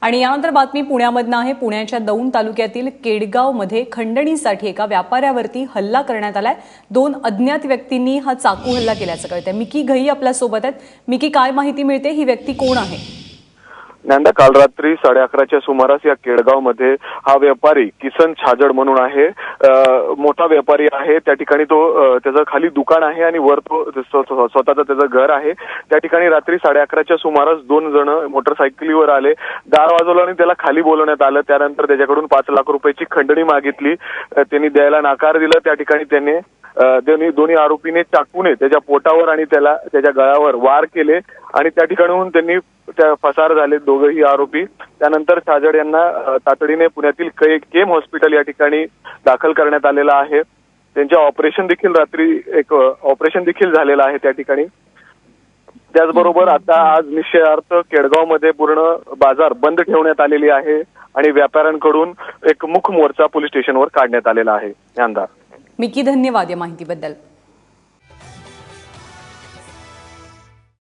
आणि यानंतर बातमी पुण्यामधनं आहे. पुण्याच्या दौंड तालुक्यातील केडगावमध्ये खंडणीसाठी एका व्यापाऱ्यावरती हल्ला करण्यात आलाय. दोन अज्ञात व्यक्तींनी हा चाकू हल्ला केल्याचं कळतंय. मिकी घई आपल्यासोबत आहेत. मिकी काय माहिती मिळते? ही व्यक्ती कोण आहे? ज्ञानदा काल रात्री साडे अकराच्या सुमारास या केडगावमध्ये हा व्यापारी किसन छाजड म्हणून आहे. मोठा व्यापारी आहे. त्या ठिकाणी तो त्याचं खाली दुकान आहे आणि वर तो स्वतःचं त्याचं घर आहे. त्या ठिकाणी रात्री साडे अकराच्या सुमारास दोन जण मोटरसायकलीवर आले. दार वाजवलं आणि त्याला खाली बोलवण्यात आलं. त्यानंतर त्याच्याकडून पाच लाख रुपयाची खंडणी मागितली. त्यांनी द्यायला नाकार दिला. त्या ठिकाणी त्याने दोन्ही दोन्ही आरोपीने चाकूने त्याच्या पोटावर आणि त्याला त्याच्या गळ्यावर वार केले आणि त्या ठिकाणाहून त्यांनी त्या फसार झाले दोघेही आरोपी. त्यानंतर छाजड यांना तातडीने पुण्यातील कै- केम हॉस्पिटल या ठिकाणी दाखल करण्यात आलेलं आहे. त्यांचे ऑपरेशन देखील रात्री एक ऑपरेशन देखील झालेलं आहे त्या ठिकाणी. त्याचबरोबर आता आज निश्चयार्थ केडगावमध्ये पूर्ण बाजार बंद ठेवण्यात आलेली आहे आणि व्यापाऱ्यांकडून एक मुख मोर्चा पोलीस स्टेशनवर काढण्यात आलेला आहे. यांदा मिकी धन्यवाद या माहितीबद्दल.